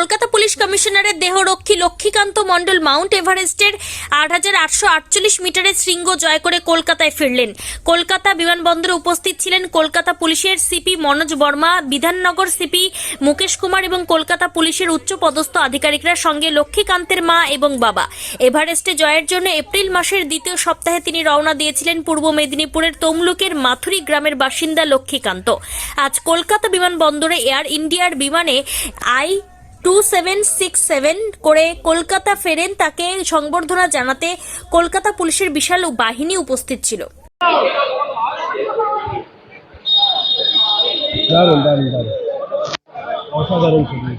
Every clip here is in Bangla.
কলকাতা পুলিশ কমিশনারের দেহরক্ষী লক্ষ্মীকান্ত মণ্ডল মাউন্ট এভারেস্টের আট হাজার আটশো আটচল্লিশ মিটারের শৃঙ্গ জয় করে কলকাতায় ফিরলেন। কলকাতা বিমানবন্দরে উপস্থিত ছিলেন কলকাতা পুলিশের সিপি মনোজ বর্মা, বিধাননগর সিপি মুকেশ কুমার এবং কলকাতা পুলিশের উচ্চ পদস্থ আধিকারিকরা সঙ্গে লক্ষ্মীকান্তের মা এবং বাবা। এভারেস্টে জয়ের জন্য এপ্রিল মাসের দ্বিতীয় সপ্তাহে তিনি রওনা দিয়েছিলেন পূর্ব মেদিনীপুরের তমলুকের মাথুরি গ্রামের বাসিন্দা লক্ষ্মীকান্ত। আজ কলকাতা বিমানবন্দরে এয়ার ইন্ডিয়ার বিমানে I two seven six seven করে কলকাতা ফেরেন তাকে সংবর্ধনা জানাতে কলকাতা পুলিশের বিশাল বাহিনী উপস্থিত ছিল। দারুণ দারুণ দারুণ। অসাধারণ ছবি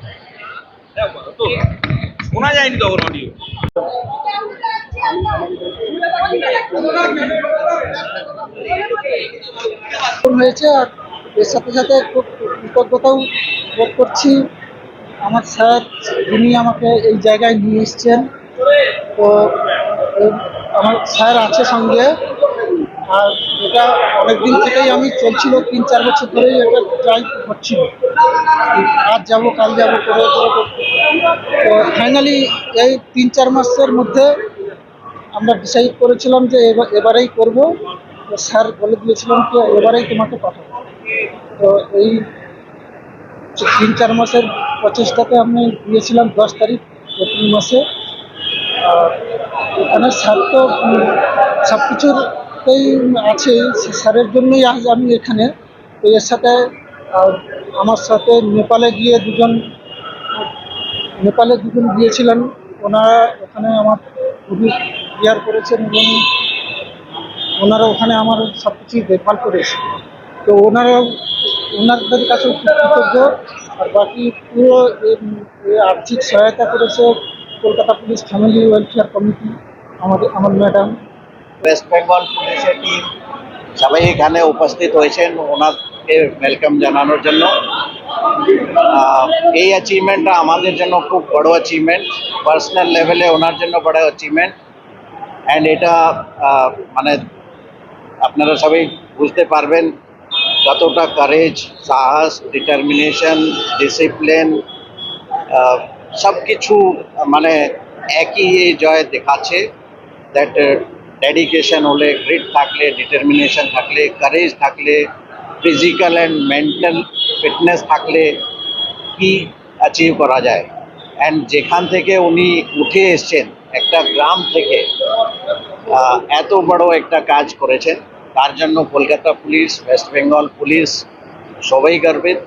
শোনা যায়নি তখন অডিও হয়েছে আর এর সাথে সাথে খুব কৃতজ্ঞতাও বোধ করছি। আমার স্যার যিনি আমাকে এই জায়গায় নিয়ে এসছেন। তো আমার স্যার আছে সঙ্গে। আর এটা অনেকদিন থেকেই আমি চলছিল, তিন চার বছর ধরেই এটা ট্রাই করছিল আজ যাব, কাল যাব করে। তো ফাইনালি এই তিন চার মাসের মধ্যে আমরা ডিসাইড করেছিলাম যে এবার, এবারেই করব। তো স্যার বলে দিয়েছিলাম যে এবারেই তোমাকে পাঠাবো। তো এই তিন চার মাসের প্রচেষ্টাতে আমি দিয়েছিলাম দশ তারিখ এপ্রিল মাসে। এখানে স্যার তো সব কিছুতেই আছে, স্যারের জন্যই আজ আমি এখানে। তো এর সাথে আমার সাথে নেপালে গিয়ে দুজন, নেপালে দুজন গিয়েছিলেন। ওনারা ওখানে আমার খুবই কেয়ার করেছেন এবং ওনারা ওখানে আমার সব কিছুই দেখভাল করেছে। তো ওনারা ওনাদের কাছে কৃতজ্ঞ। আর বাকি পুরো আর্থিক সহায়তা করেছে Kolkata police family welfare committee আমাদের, আমার ম্যাডাম ওয়েস্ট বেঙ্গল পুলিশের টিম সবাই এখানে উপস্থিত হয়েছেন, ওনাকে ওয়েলকাম জানানোর জন্য। এই অ্যাচিভমেন্টটা আমাদের জন্য খুব বড় অ্যাচিভমেন্ট পার্সোনাল লেভেলে ওনার জন্য বড় অ্যাচিভমেন্ট অ্যান্ড এটা মানে আপনারা সবাই বুঝতে পারবেন কতটা কারেজ সাহস ডিটারমিনেশন ডিসিপ্লিন সব কিছু মানে একই জয় দেখাচ্ছে দ্যাট ডেডিকেশন হলে গ্রিট থাকলে ডিটারমিনেশন থাকলে কারেজ থাকলে ফিজিক্যাল অ্যান্ড মেন্টাল ফিটনেস থাকলে কি অ্যাচিভ করা যায়? অ্যান্ড যেখান থেকে উনি উঠে এসছেন, একটা গ্রাম থেকে এত বড় একটা কাজ করেছেন। তার জন্য কলকাতা পুলিশ ওয়েস্ট বেঙ্গল পুলিশ সবাই গর্বিত